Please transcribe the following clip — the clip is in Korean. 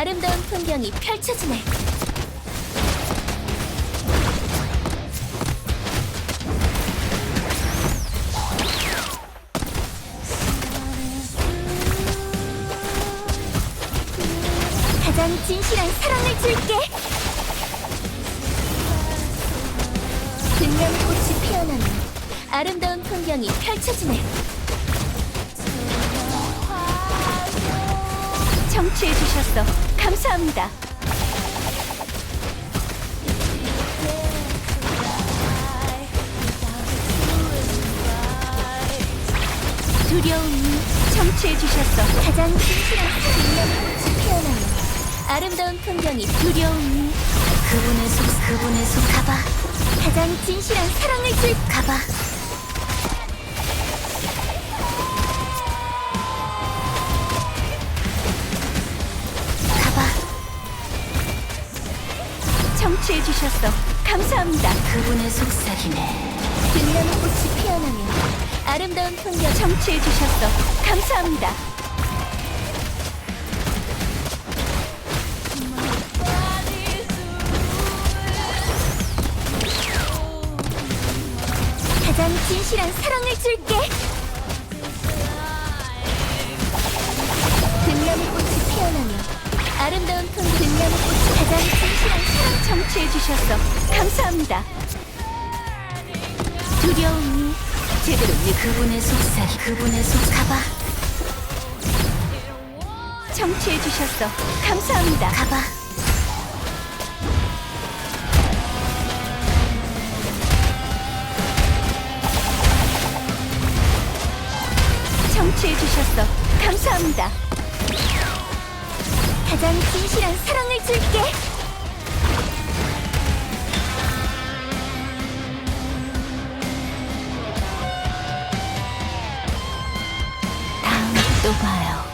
아름다운 풍경이 펼쳐지네. 가장 진실한 사랑을 줄게. 빛나는 꽃이 피어나는 아름다운 풍경이 펼쳐지네. 청취해 주셔서 감사합니다. 두려움이 청취해 주셔서 가장 진실한 꽃이 피어나는 아름다운 풍경이 두려움이 그분의 속 그분의 속 가봐. 가장 진실한 사랑을 줄 가봐 청취해 주셔서 감사합니다. 그분의 속삭임에 빛나는 꽃이 피어나면 아름다운 풍경 청취해 주셔서 감사합니다. 가장 진실한 사랑을 줄게. 빛나는 꽃이 피어나며 아름다운 풍 빛나는 꽃이 가장 진실한 사랑 청취해 주셔서 감사합니다. 두려움이 제대로 내 그분의 속삭이 그분의 속 가봐. 청취해 주셔서 감사합니다. 가봐. 청취해 주셔서 감사합니다. 가장 진실한 사랑을 줄게. 다음에 또 봐요.